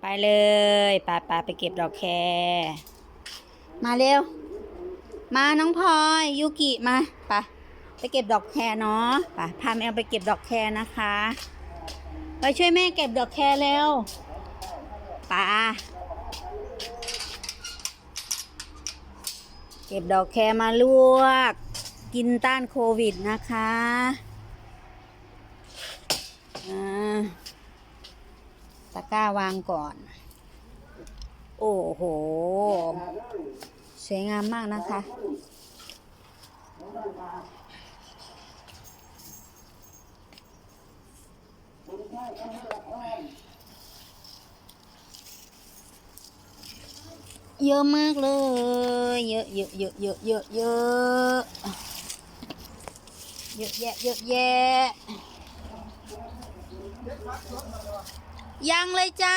ไปเลยไปไปไปเก็บดอกแคมาเร็ว มาน้องพลอยยูกิมาไปไปเก็บดอกแคเนาะไปพาแมวไปเก็บดอกแคนะคะ ไปช่วยแม่เก็บดอกแคเร็วป่าเก็บดอกแคมาลวก กินต้านโควิดนะคะอ่า ตะกร้าวางก่อน โอ้โห สวยงามมากนะคะ เยอะมากเลย เยอะเยอะเยอะเยอะเยอะเยอะเยอะแยะเยอะแยะ ยังเลยจ้า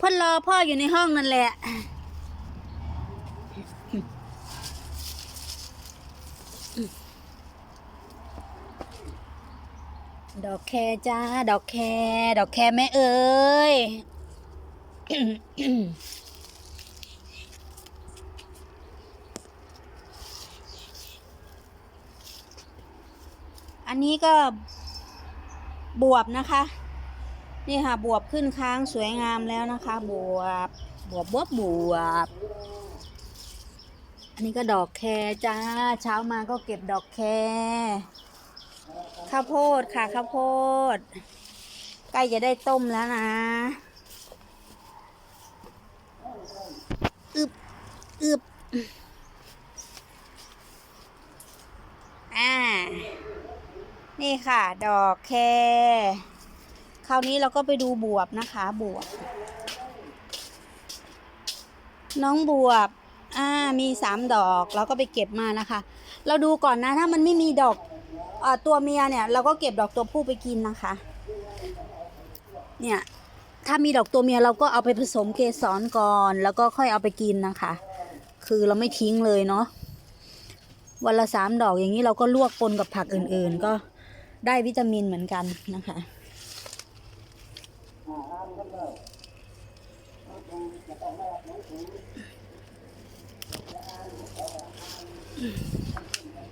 พ่นรอพ่ออยู่ในห้องนั่นแหละ ดอกแคจ้า ดอกแค ดอกแคแม่เอ้ยอันนี้ก็ บวบนะคะ นี่ค่ะบวบขึ้นค้างสวยงามแล้วนะคะ บวบบวบบวบบวบ อันนี้ก็ดอกแคจ้า เช้ามาก็เก็บดอกแคข้าวโพดค่ะข้าวโพด ใกล้จะได้ต้มแล้วนะอึบอึบอ่า นี่ค่ะ ดอกแคคราวนี้เราก็ไปดูบวบนะคะ บวบ น้องบวบ อ่า มีสามดอกเราก็ไปเก็บมานะคะ เราดูก่อนนะ ถ้ามันไม่มีดอกอตัวเมียเนี่ย เราก็เก็บดอกตัวผู้ไปกินนะคะ เนี่ย ถ้ามีดอกตัวเมียเราก็เอาไปผสมเกสรก่อน แล้วก็ค่อยเอาไปกินนะคะ คือเราไม่ทิ้งเลยเนาะวันละสามดอกอย่างนี้เราก็ลวกปนกับผักอื่น ๆ ก็ ได้วิตามินเหมือนกันนะคะ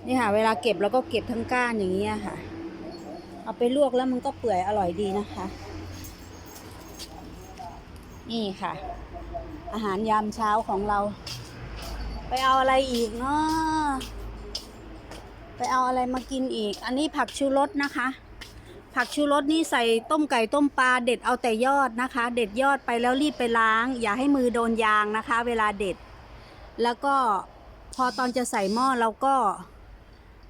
นี่ค่ะ เวลาเก็บเราก็เก็บทั้งก้านอย่างนี้ค่ะ เอาไปลวกแล้วมันก็เปื่อยอร่อยดีนะคะ นี่ค่ะ อาหารยามเช้าของเรา ไปเอาอะไรอีกเนาะ ไปเอาอะไรมากินอีก อันนี้ผักชูรสนะคะ ผักชูรสนี่ใส่ต้มไก่ต้มปลาเด็ดเอาแต่ยอดนะคะ เด็ดยอดไปแล้วรีบไปล้าง อย่าให้มือโดนยางนะคะ เวลาเด็ด แล้วก็พอตอนจะใส่หม้อเราก็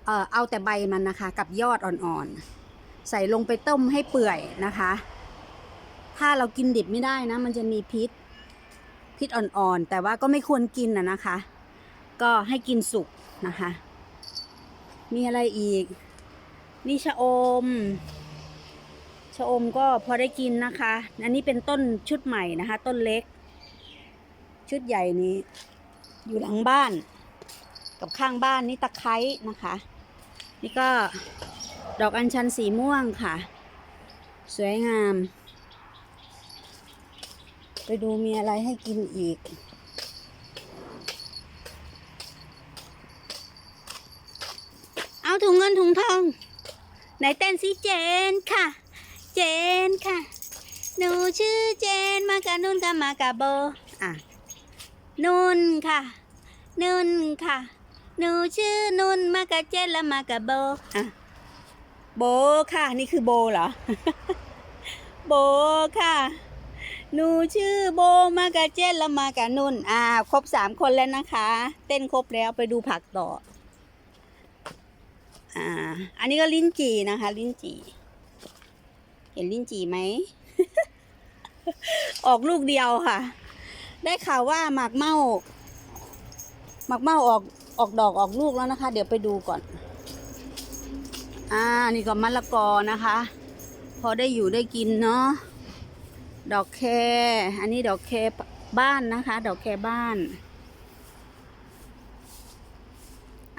เออเอาแต่ใบมันนะคะ กับยอดอ่อนๆ ใส่ลงไปต้มให้เปื่อยนะคะ ถ้าเรากินดิบไม่ได้นะ มันจะมีพิษพิษอ่อนๆ แต่ว่าก็ไม่ควรกินนะนะคะ ก็ให้กินสุกนะคะ มีอะไรอีก นี่ชะอม ชะอมก็พอได้กินนะคะ อันนี้เป็นต้นชุดใหม่นะคะ ต้นเล็ก ชุดใหญ่นี้ อยู่หลังบ้าน กับข้างบ้านนี่ตะไคร้นะคะ นี่ก็ดอกอัญชันสีม่วงค่ะ สวยงาม ไปดูมีอะไรให้กินอีก เอา ถุงเงินถุงทองไหนเต้นสิเจนค่ะ เจนค่ะ หนูชื่อเจนมากับนุ่นกับมากับโบอะนุ่นค่ะ นุ่นค่ะ หนูชื่อนุ่นมากับเจนและมากับโบอะโบค่ะ นี่คือโบเหรอ โบค่ะ หนูชื่อโบมากับเจนและมากับนุ่น อ่า ครบสามคนแล้วนะคะ เต้นครบแล้วไปดูผักต่อ อ่า อันนี้ก็ลิ้นจี่นะคะ ลิ้นจี่ เห็นลิ้นจี่ไหม ออกลูกเดียวค่ะ ได้ข่าวว่าหมากเมาหมากเมาออกออกดอกออกลูกแล้วนะคะ เดี๋ยวไปดูก่อน อ่า นี่ก็มะละกอนะคะ พอได้อยู่ได้กินเนาะ ดอกแค อันนี้ดอกแคบ้านนะคะ ดอกแคบ้าน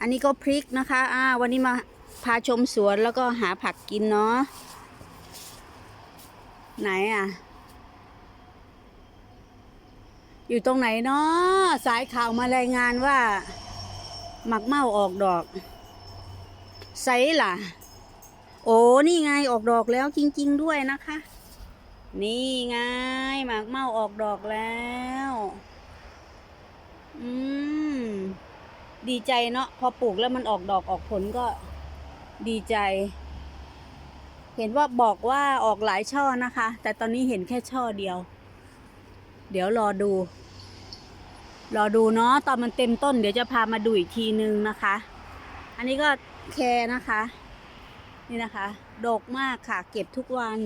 อันนี้ก็พริกนะคะ อ่า วันนี้มาพาชมสวนแล้วก็หาผักกินเนาะ ไหนอะ อยู่ตรงไหนเนาะสายข่าวมารายงานว่า หมักเมาออกดอกไซล่ะ โอ้นี่ไงออกดอกแล้วจริง ๆ ด้วยนะคะ นี่ไงหมากเมาออกดอกแล้ว อืม ดีใจเนาะพอปลูกแล้วมันออกดอกออกผลก็ดีใจ เห็นว่าบอกว่าออกหลายช่อนะคะ แต่ตอนนี้เห็นแค่ช่อเดียว เดี๋ยวรอดู รอดูเนาะตอนมันเต็มต้นเดี๋ยวจะพามาดูอีกทีนึงนะคะ อันนี้ก็แคร์นะคะ นี่นะคะดกมากค่ะ เก็บทุกวัน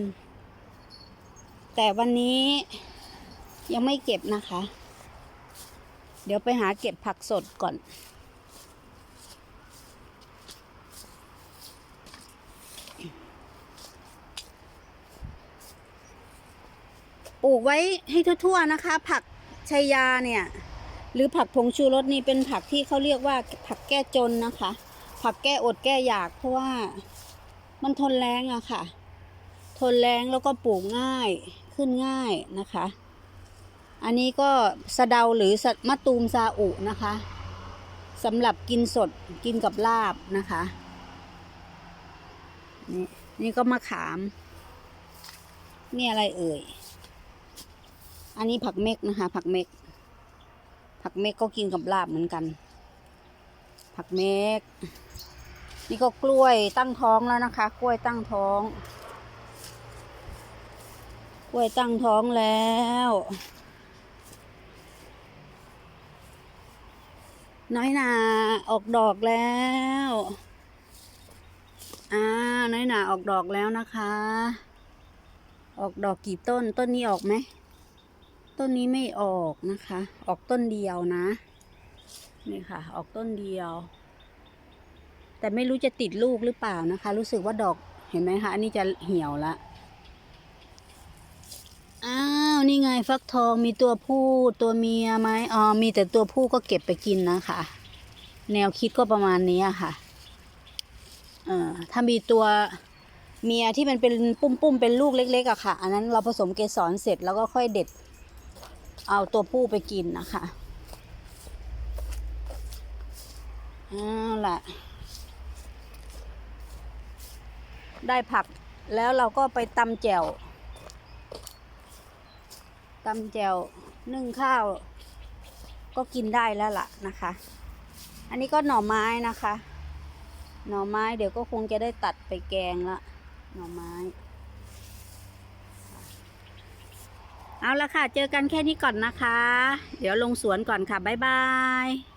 แต่วันนี้ยังไม่เก็บนะคะ เดี๋ยวไปหาเก็บผักสดก่อน ลูกไว้ให้ทั่วๆนะคะ ผักชัยยาเนี่ย หรือผักผงชูรสนี่เป็นผักที่เขาเรียกว่าผักแก้จนนะคะ ผักแก้อดแก้อยากเพราะว่ามันทนแรงอะค่ะ ทนแรงแล้วก็ปลูกง่ายขึ้นง่ายนะคะ อันนี้ก็สะเดาหรือสะมะตูมซาอุนะคะสำหรับกินสดกินกับลาบนะคะนี่นี่ก็มะขาม นี่อะไรเอ่ย อันนี้ผักเม็กนะคะ ผักเม็ก ผักเม็กก็กินกับลาบเหมือนกัน ผักเม็ก นี่ก็กล้วยตั้งท้องแล้วนะคะ กล้วยตั้งท้อง กล้วยตั้งท้องแล้ว น้อยหนาออกดอกแล้วอ่าน้อยหนาออกดอกแล้วนะคะ ออกดอกกี่ต้น ต้นนี้ออกไหม ต้นนี้ไม่ออกนะคะ ออกต้นเดียวนะ นี่ค่ะ ออกต้นเดียว แต่ไม่รู้จะติดลูกหรือเปล่านะคะ รู้สึกว่าดอกเห็นไหมคะ อันนี้จะเหี่ยวละ อ้าว นี่ไงฟักทองมีตัวผู้ตัวเมียไหมอ๋อ มีแต่ตัวผู้ก็เก็บไปกินนะคะ แนวคิดก็ประมาณนี้ค่ะ เอ่อ ถ้ามีตัวเมียที่มันเป็นปุ้มๆ เป็นลูกเล็กๆอะค่ะ อันนั้นเราผสมเกสรเสร็จแล้วก็ค่อยเด็ด เอาตัวผู้ไปกินนะคะเอาล่ะได้ผักแล้วเราก็ไปตำแจ่วตำแจ่วนึ่งข้าว ก็กินได้แล้วล่ะนะคะ อันนี้ก็หน่อไม้นะคะ หน่อไม้เดี๋ยวก็คงจะได้ตัดไปแกงละหน่อไม้ เอาละค่ะ เจอกันแค่นี้ก่อนนะคะ เดี๋ยวลงสวนก่อนค่ะ บ๊ายบาย